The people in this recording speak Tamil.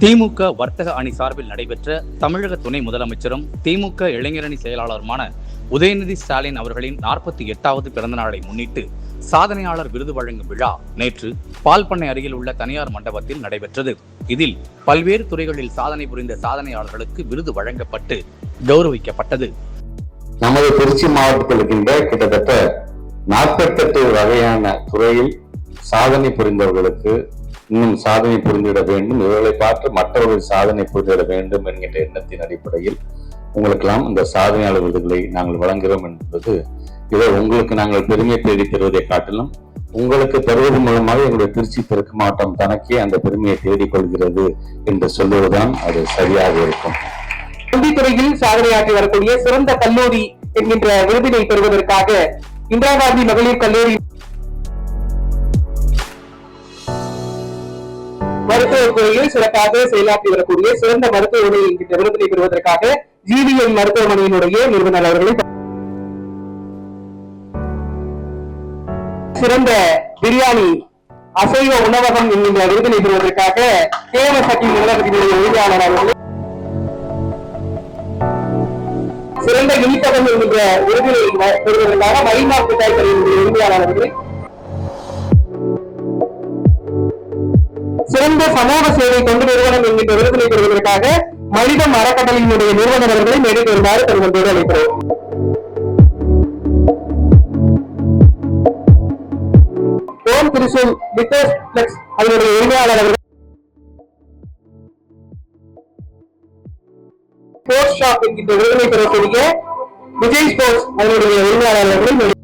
திமுக வர்த்தக அணி சார்பில் நடைபெற்ற தமிழக துணை முதலமைச்சரும் திமுக இளைஞரணி செயலாளருமான உதயநிதி ஸ்டாலின் அவர்களின் நாற்பத்தி எட்டாவது பிறந்த நாளை முன்னிட்டு சாதனையாளர் விருது வழங்கும் விழா நேற்று பால்பண்ணை அருகில் உள்ள தனியார் மண்டபத்தில் நடைபெற்றது. இதில் பல்வேறு துறைகளில் சாதனை புரிந்த சாதனையாளர்களுக்கு விருது வழங்கப்பட்டு கௌரவிக்கப்பட்டது. நமது திருச்சி மாவட்டத்தில் இருக்கின்ற கிட்டத்தட்ட நாற்பத்தெட்டு வகையான துறையில் சாதனை புரிந்தவர்களுக்கு இன்னும் சாதனை புரிந்துவிட வேண்டும். இவர்களை பார்த்து மற்றவர்கள் சாதனை புரிந்துவிட வேண்டும் என்கின்ற எண்ணத்தின் அடிப்படையில் உங்களுக்கெல்லாம் இந்த சாதனையாளர் விருதுகளை நாங்கள் வழங்குகிறோம் என்பது இதை உங்களுக்கு நாங்கள் பெருமை தேடி தருவதை காட்டிலும் உங்களுக்கு தருவதன் மூலமாக எங்களுடைய திருச்சி தெற்கு மாவட்டம் தனக்கே அந்த பெருமையை தேடிக் கொள்கிறது என்று சொல்லுவதுதான் அது சரியாக இருக்கும். கல்வித்துறையில் சாதனையாற்றி வரக்கூடிய சிறந்த கல்லூரி என்கின்ற விருதினை பெறுவதற்காக இந்திரா காந்தி மகளிர் கல்லூரி மருத்துவத் துறையில் சிறப்பாக செயலாற்றி வரக்கூடிய சிறந்த மருத்துவமனை என்கின்ற விருதினை பெறுவதற்காக ஜிவிஎம் மருத்துவமனையினுடைய நிறுவனர் அவர்களை சிறந்த பிரியாணி அசைவ உணவகம் என்கின்ற விருதினை பெறுவதற்காக கேமசக்தி நிறுவனத்தினுடைய உரிமையாளர் அவர்கள் சிறந்த இனிப்பகம் என்கின்ற விருதினை பெறுவதற்காக மைமா மிட்டாய் கடையினுடைய உரிமையாளர் அவர்களை சிறந்த சமூக சேவை தொண்டு நிறுவனம் என்கின்ற விருதினை பெறுவதற்காக மனித அறக்கட்டளையினுடைய நிறுவனர் அவர்களை மேடை பெறுமாறு பெருமந்தோடு அழைக்கிறோம். ஓம் திருசூல் லிட்டர்ஸ் பிளக்ஸ் அதனுடைய உரிமையாளர் அவர்கள். ஸ்போர்ட்ஸ் ஷாப் என்கின்ற விருதினை பெறக்கூடிய விஜய் ஸ்போர்ட்ஸ் அதனுடைய உரிமையாளர் அவர்கள்